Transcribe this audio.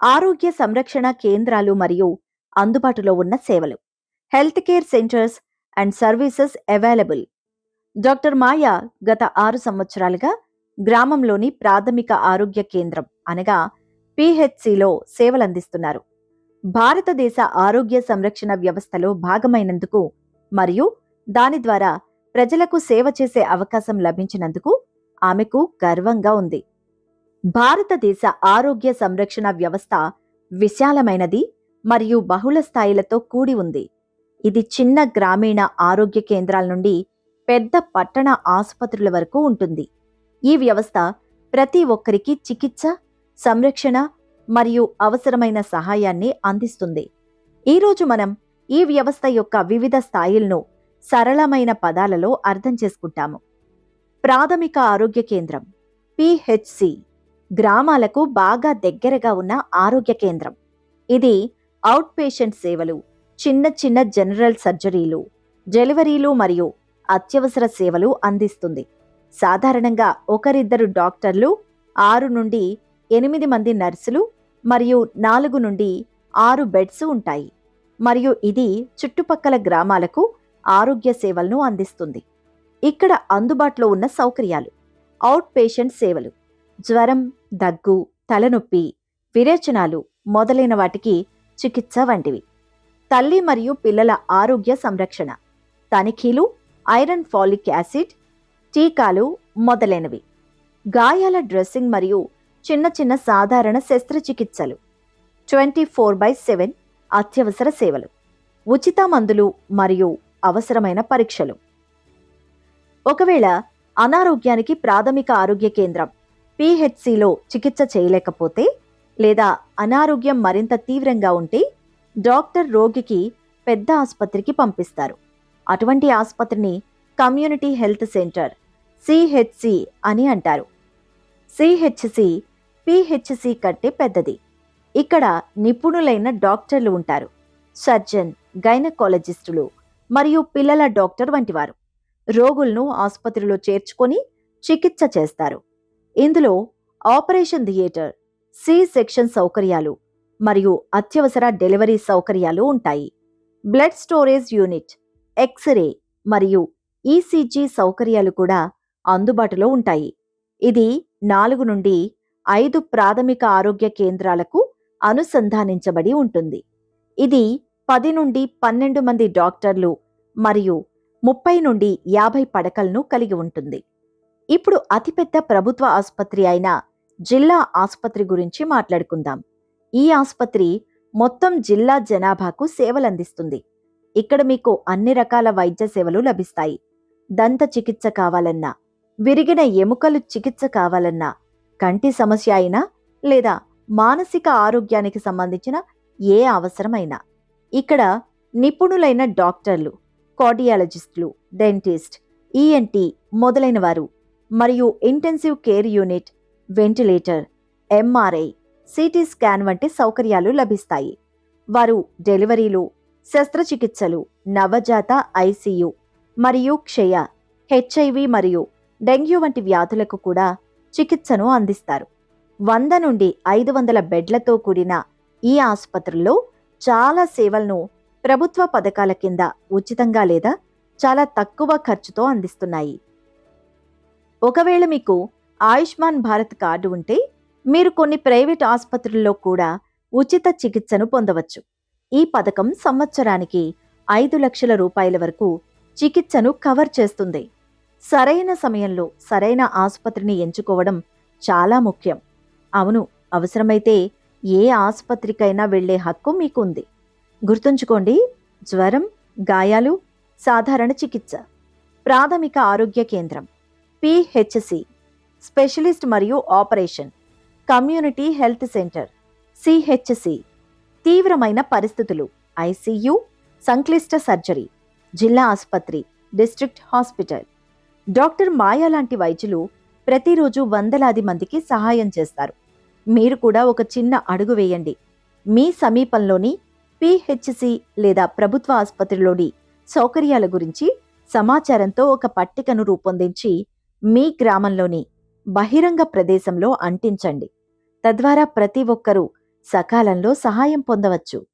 ఆరోగ్య సంరక్షణ కేంద్రాలు మరియు అందుబాటులో ఉన్న సేవలు. Health care centres and services available. Doctor Maya గత ఆరు సంవత్సరాలుగా గ్రామంలోని ప్రాథమిక ఆరోగ్య కేంద్రం అనగా పిహెచ్సిలో సేవలందిస్తున్నారు. భారతదేశ ఆరోగ్య సంరక్షణ వ్యవస్థలో భాగమైనందుకు మరియు దాని ద్వారా ప్రజలకు సేవ చేసే అవకాశం లభించినందుకు ఆమెకు గర్వంగా ఉంది. భారతదేశ ఆరోగ్య సంరక్షణ వ్యవస్థ విశాలమైనది మరియు బహుళ స్థాయిలతో కూడి ఉంది. ఇది చిన్న గ్రామీణ ఆరోగ్య కేంద్రాల నుండి పెద్ద పట్టణ ఆసుపత్రుల వరకు ఉంటుంది. ఈ వ్యవస్థ ప్రతి ఒక్కరికి చికిత్స సంరక్షణ మరియు అవసరమైన సహాయాన్ని అందిస్తుంది. ఈరోజు మనం ఈ వ్యవస్థ యొక్క వివిధ స్థాయిలను సరళమైన పదాలలో అర్థం చేసుకుంటాము. ప్రాథమిక ఆరోగ్య కేంద్రం పిహెచ్సి గ్రామాలకు బాగా దగ్గరగా ఉన్న ఆరోగ్య కేంద్రం. ఇది అవుట్ పేషెంట్ సేవలు చిన్న చిన్న జనరల్ సర్జరీలు డెలివరీలు మరియు అత్యవసర సేవలు అందిస్తుంది. సాధారణంగా ఒకరిద్దరు డాక్టర్లు ఆరు నుండి ఎనిమిది మంది నర్సులు మరియు నాలుగు నుండి ఆరు బెడ్స్ ఉంటాయి. మరియు ఇది చుట్టుపక్కల గ్రామాలకు ఆరోగ్య సేవలను అందిస్తుంది. ఇక్కడ అందుబాటులో ఉన్న సౌకర్యాలు అవుట్ పేషెంట్ సేవలు. జ్వరం దగ్గు తలనొప్పి విరేచనాలు మొదలైన వాటికి చికిత్స వంటివి. తల్లి మరియు పిల్లల ఆరోగ్య సంరక్షణ తనిఖీలు ఐరన్ ఫాలిక్ యాసిడ్ టీకాలు మొదలైనవి. గాయాల డ్రెస్సింగ్ మరియు చిన్న చిన్న సాధారణ శస్త్రచికిత్సలు. ట్వంటీ ఫోర్ బై సెవెన్ అత్యవసర సేవలు. ఉచిత మందులు మరియు అవసరమైన పరీక్షలు. ఒకవేళ అనారోగ్యానికి ప్రాథమిక ఆరోగ్య కేంద్రం పిహెచ్సిలో చికిత్స చేయలేకపోతే లేదా అనారోగ్యం మరింత తీవ్రంగా ఉంటే డాక్టర్ రోగికి పెద్ద ఆసుపత్రికి పంపిస్తారు. అటువంటి ఆసుపత్రిని కమ్యూనిటీ హెల్త్ సెంటర్ సిహెచ్సి అని అంటారు. సిహెచ్సి పిహెచ్సి కంటే పెద్దది. ఇక్కడ నిపుణులైన డాక్టర్లు ఉంటారు. సర్జన్ గైనకాలజిస్టులు మరియు పిల్లల డాక్టర్ వంటివారు. రోగులను ఆసుపత్రిలో చేర్చుకొని చికిత్స చేస్తారు. ఇందులో ఆపరేషన్ థియేటర్ సి సెక్షన్ సౌకర్యాలు మరియు అత్యవసర డెలివరీ సౌకర్యాలు ఉంటాయి. బ్లడ్ స్టోరేజ్ యూనిట్ ఎక్స్రే మరియు ఈసీజీ సౌకర్యాలు కూడా అందుబాటులో ఉంటాయి. ఇది నాలుగు నుండి ఐదు ప్రాథమిక ఆరోగ్య కేంద్రాలకు అనుసంధానించబడి ఉంటుంది. ఇది పది నుండి పన్నెండు మంది డాక్టర్లు మరియు ముప్పై నుండి యాభై పడకలను కలిగి ఉంటుంది. ఇప్పుడు అతిపెద్ద ప్రభుత్వ ఆసుపత్రి అయిన జిల్లా ఆసుపత్రి గురించి మాట్లాడుకుందాం. ఈ ఆసుపత్రి మొత్తం జిల్లా జనాభాకు సేవలందిస్తుంది. ఇక్కడ మీకు అన్ని రకాల వైద్య సేవలు లభిస్తాయి. దంత చికిత్స కావాలన్నా విరిగిన ఎముకలు చికిత్స కావాలన్నా కంటి సమస్య అయినా లేదా మానసిక ఆరోగ్యానికి సంబంధించిన ఏ అవసరమైనా. ఇక్కడ నిపుణులైన డాక్టర్లు కార్డియాలజిస్టులు డెంటిస్ట్ ఈఎన్టీ మొదలైన వారు మరియు intensive care unit ventilator MRI CT scan వంటి సౌకర్యాలు లభిస్తాయి. వారు డెలివరీలు శస్త్రచికిత్సలు నవజాత ఐసీయు మరియు క్షయ హెచ్ఐవి మరియు డెంగ్యూ వంటి వ్యాధులకు కూడా చికిత్సను అందిస్తారు. వంద నుండి ఐదు వందల బెడ్లతో కూడిన ఈ ఆసుపత్రుల్లో చాలా సేవలను ప్రభుత్వ పథకాల కింద ఉచితంగా లేదా చాలా తక్కువ ఖర్చుతో అందిస్తున్నాయి. ఒకవేళ మీకు ఆయుష్మాన్ భారత్ కార్డు ఉంటే మీరు కొన్ని ప్రైవేట్ ఆసుపత్రుల్లో కూడా ఉచిత చికిత్సను పొందవచ్చు. ఈ పథకం సంవత్సరానికి ఐదు లక్షల రూపాయల వరకు చికిత్సను కవర్ చేస్తుంది. సరైన సమయంలో సరైన ఆసుపత్రిని ఎంచుకోవడం చాలా ముఖ్యం. అవును అవసరమైతే ఏ ఆసుపత్రికైనా వెళ్ళే హక్కు మీకు ఉంది గుర్తుంచుకోండి జ్వరం గాయాలు సాధారణ చికిత్స. ప్రాథమిక ఆరోగ్య కేంద్రం. పిహెచ్సి స్పెషలిస్ట్ మరియు operation community health centre CHC. తీవ్రమైన పరిస్థితులు ఐసీయు సంక్లిష్ట సర్జరీ జిల్లా ఆసుపత్రి డిస్ట్రిక్ట్ హాస్పిటల్. డాక్టర్ మాయా లాంటి వైద్యులు ప్రతిరోజు వందలాది మందికి సహాయం చేస్తారు. మీరు కూడా ఒక చిన్న అడుగు వేయండి. మీ సమీపంలోని పిహెచ్సి లేదా ప్రభుత్వ ఆసుపత్రిలోని సౌకర్యాల గురించి సమాచారంతో ఒక పట్టికను రూపొందించి మీ గ్రామంలోని బహిరంగ ప్రదేశంలో అంటించండి. తద్వారా ప్రతి ఒక్కరూ సకాలంలో సహాయం పొందవచ్చు.